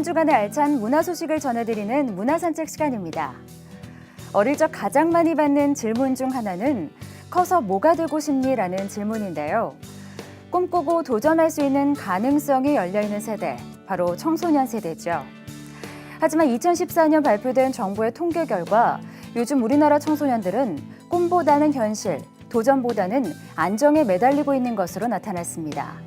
한 주간의 알찬 문화 소식을 전해드리는 문화산책 시간입니다. 어릴 적 가장 많이 받는 질문 중 하나는 커서 뭐가 되고 싶니?라는 질문인데요. 꿈꾸고 도전할 수 있는 가능성이 열려있는 세대, 바로 청소년 세대죠. 하지만 2014년 발표된 정부의 통계 결과 요즘 우리나라 청소년들은 꿈보다는 현실, 도전보다는 안정에 매달리고 있는 것으로 나타났습니다.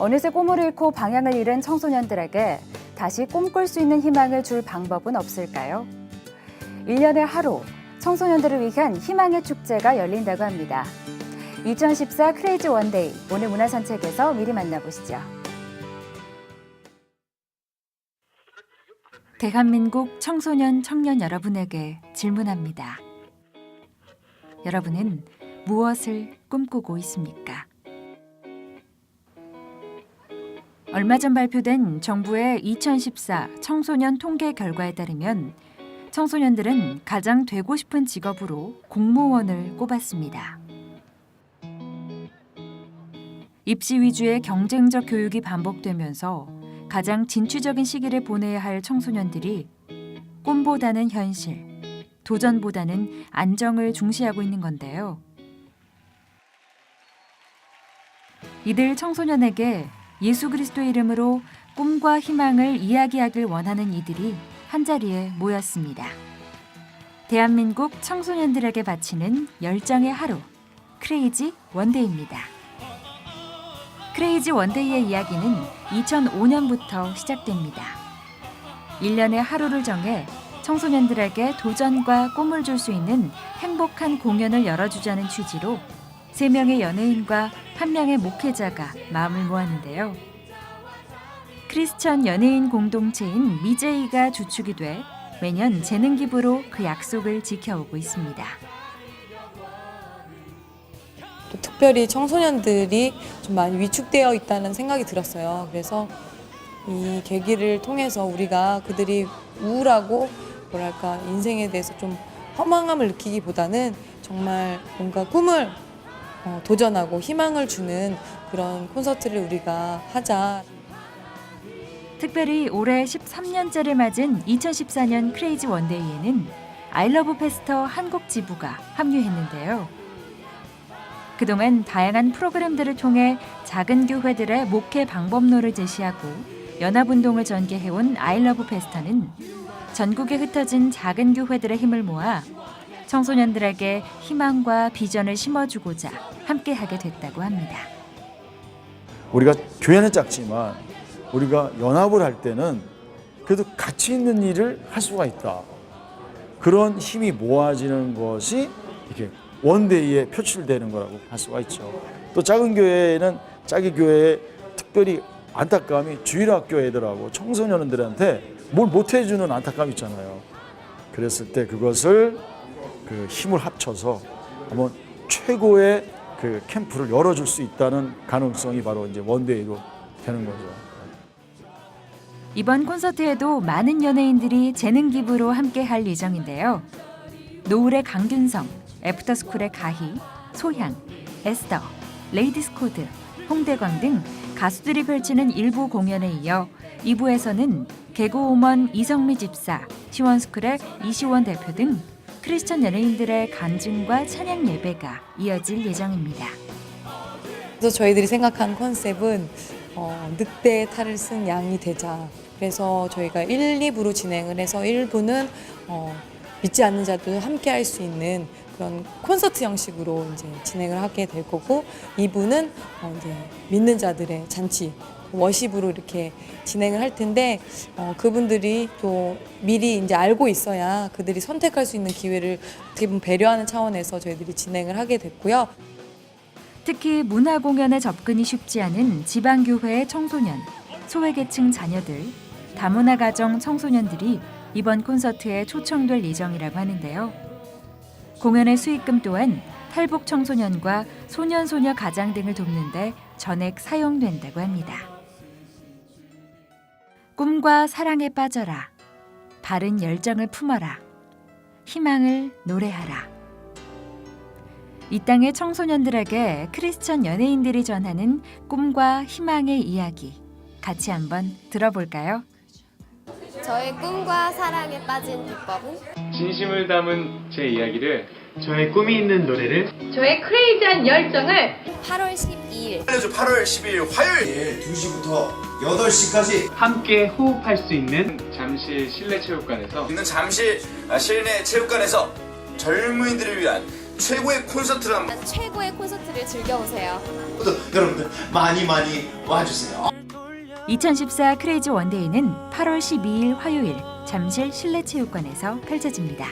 어느새 꿈을 잃고 방향을 잃은 청소년들에게 다시 꿈꿀 수 있는 희망을 줄 방법은 없을까요? 1년에 하루 청소년들을 위한 희망의 축제가 열린다고 합니다. 2014 크레이지 원데이 오늘 문화 산책에서 미리 만나보시죠. 대한민국 청소년 청년 여러분에게 질문합니다. 여러분은 무엇을 꿈꾸고 있습니까? 얼마 전 발표된 정부의 2014 청소년 통계 결과에 따르면 청소년들은 가장 되고 싶은 직업으로 공무원을 꼽았습니다. 입시 위주의 경쟁적 교육이 반복되면서 가장 진취적인 시기를 보내야 할 청소년들이 꿈보다는 현실, 도전보다는 안정을 중시하고 있는 건데요. 이들 청소년에게 예수 그리스도의 이름으로 꿈과 희망을 이야기하길 원하는 이들이 한자리에 모였습니다. 대한민국 청소년들에게 바치는 열정의 하루, 크레이지 원데이입니다. 크레이지 원데이의 이야기는 2005년부터 시작됩니다. 1년의 하루를 정해 청소년들에게 도전과 꿈을 줄 수 있는 행복한 공연을 열어주자는 취지로 3명의 연예인과 한 명의 목회자가 마음을 모았는데요. 크리스천 연예인 공동체인 미제이가 주축이 돼 매년 재능 기부로 그 약속을 지켜오고 있습니다. 또 특별히 청소년들이 좀 많이 위축되어 있다는 생각이 들었어요. 그래서 이 계기를 통해서 우리가 그들이 우울하고 뭐랄까 인생에 대해서 좀 허망함을 느끼기보다는 정말 뭔가 꿈을 어, 도전하고 희망을 주는 그런 콘서트를 우리가 하자. 특별히 올해 13년째를 맞은 2014년 크레이지 원데이에는 아이러브 페스터 한국 지부가 합류했는데요. 그동안 다양한 프로그램들을 통해 작은 교회들의 목회 방법론을 제시하고 연합운동을 전개해온 아이러브 페스터는 전국에 흩어진 작은 교회들의 힘을 모아 청소년들에게 희망과 비전을 심어주고자 함께하게 됐다고 합니다. 우리가 교회는 작지만 우리가 연합을 할 때는 그래도 가치 있는 일을 할 수가 있다. 그런 힘이 모아지는 것이 이렇게 원데이에 표출되는 거라고 할 수가 있죠. 또 작은 교회는 작은 교회에 특별히 안타까움이 주일학교 애들하고 청소년들한테 뭘 못해주는 안타까움이 있잖아요. 그랬을 때 그것을 그 힘을 합쳐서 한번 최고의 그 캠프를 열어줄 수 있다는 가능성이 바로 이제 원데이로 되는 거죠. 이번 콘서트에도 많은 연예인들이 재능 기부로 함께 할 예정인데요. 노을의 강균성, 애프터스쿨의 가희, 소향, 에스더, 레이디스 코드, 홍대광 등 가수들이 펼치는 일부 공연에 이어 2부에서는 개그우먼 이성미 집사, 시원스쿨의 이시원 대표 등 크리스천 연예인들의 간증과 찬양 예배가 이어질 예정입니다. 그래서 저희들이 생각한 컨셉은 어, 늑대의 탈을 쓴 양이 되자. 그래서 저희가 1, 2부로 진행을 해서 1부는 어, 믿지 않는 자도 함께 할 수 있는 그런 콘서트 형식으로 이제 진행을 하게 될 거고 2부는 어, 이제 믿는 자들의 잔치 워십으로 이렇게 진행을 할 텐데 어, 그분들이 또 미리 이제 알고 있어야 그들이 선택할 수 있는 기회를 어떻게 배려하는 차원에서 저희들이 진행을 하게 됐고요. 특히 문화 공연에 접근이 쉽지 않은 지방 교회의 청소년, 소외계층 자녀들, 다문화 가정 청소년들이 이번 콘서트에 초청될 예정이라고 하는데요. 공연의 수익금 또한 탈북 청소년과 소년 소녀 가장 등을 돕는데 전액 사용된다고 합니다. 꿈과 사랑에 빠져라. 바른 열정을 품어라. 희망을 노래하라. 이 땅의 청소년들에게 크리스천 연예인들이 전하는 꿈과 희망의 이야기 같이 한번 들어볼까요? 저의 꿈과 사랑에 빠진 비법은 진심을 담은 제 이야기를 저의 꿈이 있는 노래를 저의 크레이지한 열정을 8월 12일 매주 8월 10일 화요일 2시부터 8시까지 함께 호흡할 수 있는 잠실 실내 체육관에서 있는 잠실 실내 체육관에서 젊은이들을 위한 최고의 콘서트를 한번 최고의 콘서트를 즐겨보세요. 여러분들 많이 많이 와주세요. 2014 크레이지 원데이는 8월 12일 화요일 잠실 실내체육관에서 펼쳐집니다.